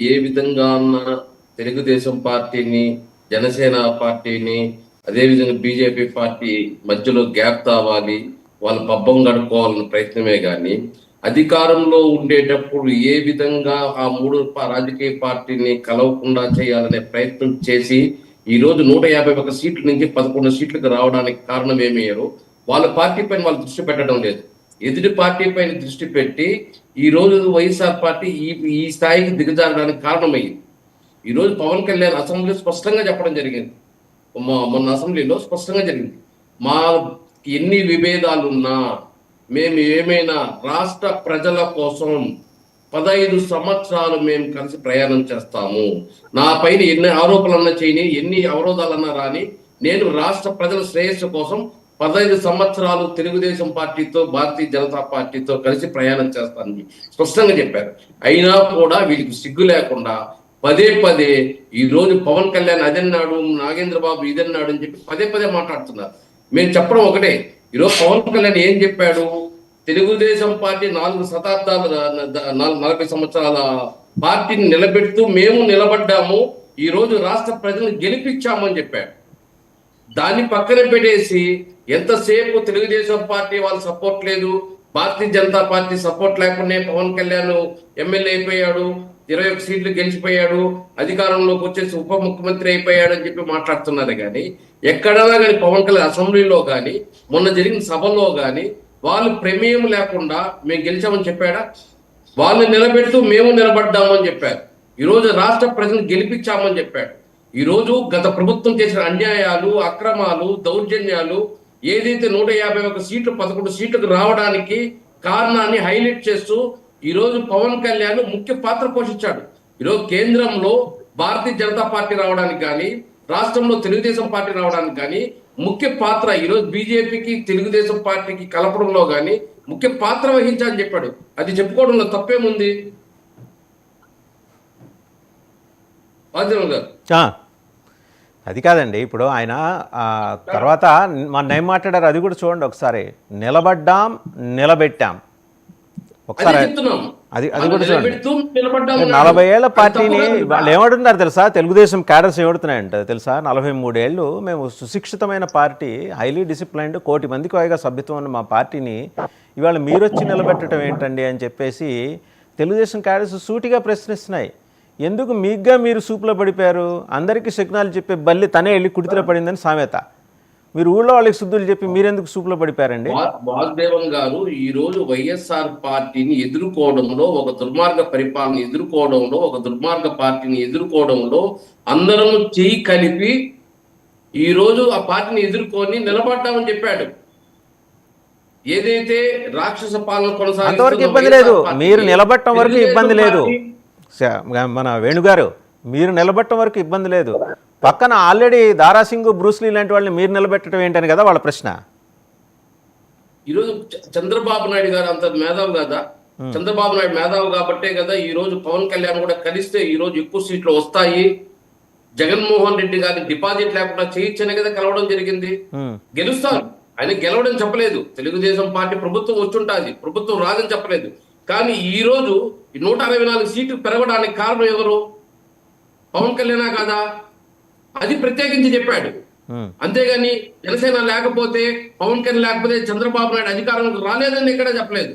ఏ విధంగా ఉన్న తెలుగుదేశం పార్టీని జనసేన పార్టీని అదేవిధంగా బీజేపీ పార్టీ మధ్యలో గ్యాప్ తావాలి వాళ్ళ పబ్బం గడుపుకోవాలన్న ప్రయత్నమే కానీ అధికారంలో ఉండేటప్పుడు ఏ విధంగా ఆ మూడు రాజకీయ పార్టీని కలవకుండా చేయాలనే ప్రయత్నం చేసి ఈ రోజు నూట యాభై ఒక సీట్ల నుంచి పదకొండు సీట్లకు రావడానికి కారణం ఏమయ్యారు వాళ్ళ పార్టీ పైన వాళ్ళు దృష్టి పెట్టడం లేదు. ఎదుటి పార్టీ పైన దృష్టి పెట్టి ఈ రోజు వైఎస్ఆర్ పార్టీ ఈ ఈ స్థాయికి దిగజారడానికి కారణమైంది ఈరోజు పవన్ కళ్యాణ్ అసెంబ్లీ స్పష్టంగా చెప్పడం జరిగింది. మొన్న అసెంబ్లీలో స్పష్టంగా జరిగింది. మా ఎన్ని విభేదాలున్నా మేము ఏమైనా రాష్ట్ర ప్రజల కోసం పదహైదు సంవత్సరాలు మేము కలిసి ప్రయాణం చేస్తాము. నా పైన ఎన్ని ఆరోపణలన్నా చేయని ఎన్ని అవరోధాలన్నా రాని నేను రాష్ట్ర ప్రజల శ్రేయస్సు కోసం పదహైదు సంవత్సరాలు తెలుగుదేశం పార్టీతో భారతీయ జనతా పార్టీతో కలిసి ప్రయాణం చేస్తానని స్పష్టంగా చెప్పారు. అయినా కూడా వీళ్ళకి సిగ్గు లేకుండా పదే పదే ఈ రోజు పవన్ కళ్యాణ్ అదన్నాడు నాగేంద్ర బాబు ఇదన్నాడు అని చెప్పి పదే పదే మాట్లాడుతున్నారు. మేము చెప్పడం ఒకటే ఈరోజు పవన్ కళ్యాణ్ ఏం చెప్పాడు? తెలుగుదేశం పార్టీ నాలుగు శతాబ్దాలు నాలుగు నలభై సంవత్సరాల పార్టీని నిలబెడుతూ మేము నిలబడ్డాము ఈ రోజు రాష్ట్ర ప్రజలను గెలిపించామని చెప్పాడు. దాన్ని పక్కన పెట్టేసి ఎంతసేపు తెలుగుదేశం పార్టీ వాళ్ళు సపోర్ట్ లేదు భారతీయ జనతా పార్టీ సపోర్ట్ లేకుండా పవన్ కళ్యాణ్ ఎమ్మెల్యే అయిపోయాడు ఇరవై ఒక సీట్లు గెలిచిపోయాడు అధికారంలోకి వచ్చేసి ఉప ముఖ్యమంత్రి అయిపోయాడు అని చెప్పి మాట్లాడుతున్నారు కానీ ఎక్కడైనా కానీ పవన్ కళ్యాణ్ అసెంబ్లీలో కానీ మొన్న జరిగిన సభలో కానీ వాళ్ళు ప్రమేయం లేకుండా మేము గెలిచామని చెప్పాడా? వాళ్ళు నిలబెడుతూ మేము నిలబడ్డామని చెప్పారు. ఈరోజు రాష్ట్ర ప్రజలు గెలిపించామని చెప్పాడు. ఈ రోజు గత ప్రభుత్వం చేసిన అన్యాయాలు అక్రమాలు దౌర్జన్యాలు ఏదైతే నూట యాభై ఒక సీట్లు పదకొండు సీట్లకు రావడానికి కారణాన్ని హైలైట్ చేస్తూ ఈ రోజు పవన్ కళ్యాణ్ ముఖ్య పాత్ర పోషించాడు. ఈరోజు కేంద్రంలో భారతీయ జనతా పార్టీ రావడానికి కానీ రాష్ట్రంలో తెలుగుదేశం పార్టీ రావడానికి కానీ ముఖ్య పాత్ర ఈరోజు బీజేపీకి తెలుగుదేశం పార్టీకి కలపడంలో కానీ ముఖ్య పాత్ర వహించాలని చెప్పాడు. అది చెప్పుకోవడంలో తప్పేముంది? గారు. అది కాదండి ఇప్పుడు ఆయన తర్వాత మన ఏం మాట్లాడారు అది కూడా చూడండి ఒకసారి. నిలబడ్డాం నిలబెట్టాం. ఒకసారి అది అది కూడా చూడండి. నలభై ఏళ్ళ అది పార్టీని. వాళ్ళు ఏమంటున్నారు తెలుసా? తెలుగుదేశం క్యాడర్స్ ఏమడుతున్నాయంట తెలుసా? నలభై మూడేళ్ళు మేము సుశిక్షితమైన పార్టీ హైలీ డిసిప్లైన్డ్ కోటి మందికి పైగా సభ్యత్వం ఉన్న మా పార్టీని ఇవాళ మీరు వచ్చి నిలబెట్టడం ఏంటండి అని చెప్పేసి తెలుగుదేశం క్యాడర్స్ సూటిగా ప్రశ్నిస్తున్నాయి. ఎందుకు మీగ్గా మీరు సూపులో పడిపోయారు? అందరికీ సిగ్నాలు చెప్పే బల్లి తనే వెళ్ళి కుడితిలో పడిందని సామెత. మీరు ఊళ్ళో వాళ్ళకి శుద్ధులు చెప్పి మీరెందుకు సూపులో పడిపోయారండి? వాసుదేవం గారు ఈ రోజు వైఎస్ఆర్ పార్టీని ఎదుర్కోవడంలో ఒక దుర్మార్గ పరిపాలన ఎదుర్కోవడంలో ఒక దుర్మార్గ పార్టీని ఎదుర్కోవడంలో అందరం చేయి కలిపి ఈ రోజు ఆ పార్టీని ఎదుర్కొని నిలబడ్డామని చెప్పాడు. ఏదైతే రాక్షస పాలన అంతవరకు ఇబ్బంది లేదు. మీరు నిలబట్టం వరకు ఇబ్బంది లేదు. మన వేణుగారు మీరు నిలబట్టం వరకు ఇబ్బంది లేదు. పక్కన ఆల్రెడీ దారాసింగ్ బ్రూస్లీ లాంటి వాళ్ళని మీరు నిలబెట్టడం ఏంటని కదా వాళ్ళ ప్రశ్న. ఈరోజు చంద్రబాబు నాయుడు గారు అంత మేధావు కదా? చంద్రబాబు నాయుడు మేధావు కాబట్టే కదా ఈ రోజు పవన్ కళ్యాణ్ కూడా కలిస్తే ఈ రోజు ఎక్కువ సీట్లు వస్తాయి. జగన్మోహన్ రెడ్డి గారి డిపాజిట్ లేకుండా చేయొచ్చనే కదా కలవడం జరిగింది. గెలుస్తారు. ఆయన గెలవడం చెప్పలేదు. తెలుగుదేశం పార్టీ ప్రభుత్వం వచ్చుంటాది ప్రభుత్వం రాదని చెప్పలేదు. కానీ ఈ రోజు ఈ నూట అరవై నాలుగు సీట్లు పెరగడానికి కారణం ఎవరు? పవన్ కళ్యాణా కాదా? అది ప్రత్యేకించి చెప్పాడు. అంతేగాని జనసేన లేకపోతే పవన్ కళ్యాణ్ లేకపోతే చంద్రబాబు నాయుడు అధికారంలోకి రాలేదని ఎక్కడ చెప్పలేదు.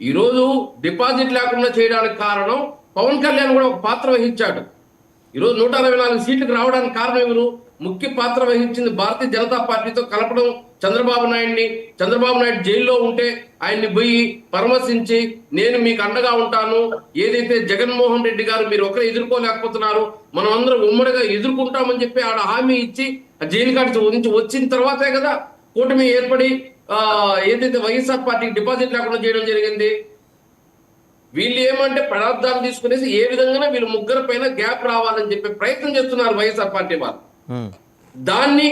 ఈ రోజు డిపాజిట్ లేకుండా చేయడానికి కారణం పవన్ కళ్యాణ్ కూడా ఒక పాత్ర వహించాడు. ఈ రోజు నూట అరవై నాలుగు సీట్లకు రావడానికి కారణం ఎవరు? ముఖ్య పాత్ర వహించింది భారతీయ జనతా పార్టీతో కలపడం చంద్రబాబు నాయుడిని చంద్రబాబు నాయుడు జైల్లో ఉంటే ఆయన్ని పోయి పరామర్శించి నేను మీకు అండగా ఉంటాను. ఏదైతే జగన్మోహన్ రెడ్డి గారు మీరు ఒకరే ఎదుర్కోలేకపోతున్నారు మనం అందరం ఉమ్మడిగా ఎదుర్కొంటామని చెప్పి ఆడ హామీ ఇచ్చి ఆ జైలు కాడి నుంచి వచ్చిన తర్వాతే కదా కూటమి ఏర్పడి ఆ ఏదైతే వైఎస్ఆర్ పార్టీకి డిపాజిట్ లేకుండా చేయడం జరిగింది. వీళ్ళు ఏమంటే పదార్థాలు తీసుకునేసి ఏ విధంగా వీళ్ళు ముగ్గురు పైన గ్యాప్ రావాలని చెప్పి ప్రయత్నం చేస్తున్నారు వైఎస్ఆర్ పార్టీ వాళ్ళు. దాన్ని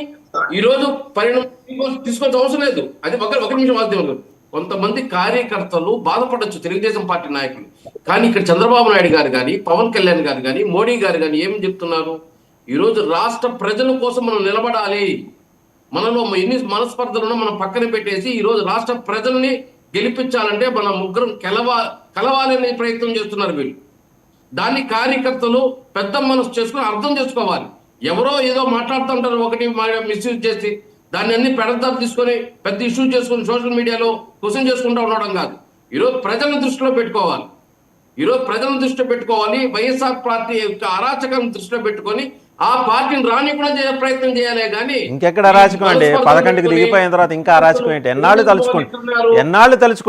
ఈ రోజు పరిణామం తీసుకోవాల్సిన అవసరం లేదు. అది ఒక ఒక నిమిషం వాద్యం కొంతమంది కార్యకర్తలు బాధపడొచ్చు తెలుగుదేశం పార్టీ నాయకులు. కానీ ఇక్కడ చంద్రబాబు నాయుడు గారు కానీ పవన్ కళ్యాణ్ గారు కానీ మోడీ గారు కానీ ఏం చెప్తున్నారు? ఈ రోజు రాష్ట్ర ప్రజల కోసం మనం నిలబడాలి. మనలో ఎన్ని మనస్పర్ధలను మనం పక్కన పెట్టేసి ఈ రోజు రాష్ట్ర ప్రజల్ని గెలిపించాలంటే మన ముగ్గురం కలవా కలవాలనే ప్రయత్నం చేస్తున్నారు వీళ్ళు. దాన్ని కార్యకర్తలు పెద్ద మనసు చేసుకుని అర్థం చేసుకోవాలి. ఎవరో ఏదో మాట్లాడుతుంటారు ఒకటి మిస్యూజ్ చేసి దాన్ని అన్ని పెడదాపు తీసుకొని పెద్ద ఇష్యూ చేసుకుని సోషల్ మీడియాలో క్వశ్చన్ చేసుకుంటూ ఉండడం కాదు. ఈరోజు ప్రజలను దృష్టిలో పెట్టుకోవాలి. ఈరోజు ప్రజలను దృష్టిలో పెట్టుకోవాలి వైఎస్ఆర్ పార్టీ యొక్క అరాచకం దృష్టిలో పెట్టుకొని ఆ పార్టీని రాని కూడా చేసే ప్రయత్నం చేయాలి కానీ ఇంకెక్కడ అరాచకం అండి? పదకొండుకి దిగిపోయిన తర్వాత ఇంకా అరాచకం ఏంటి? ఎన్నాళ్ళు తలుచుకుంటు ఎన్నాళ్ళు తలుచుకుంటు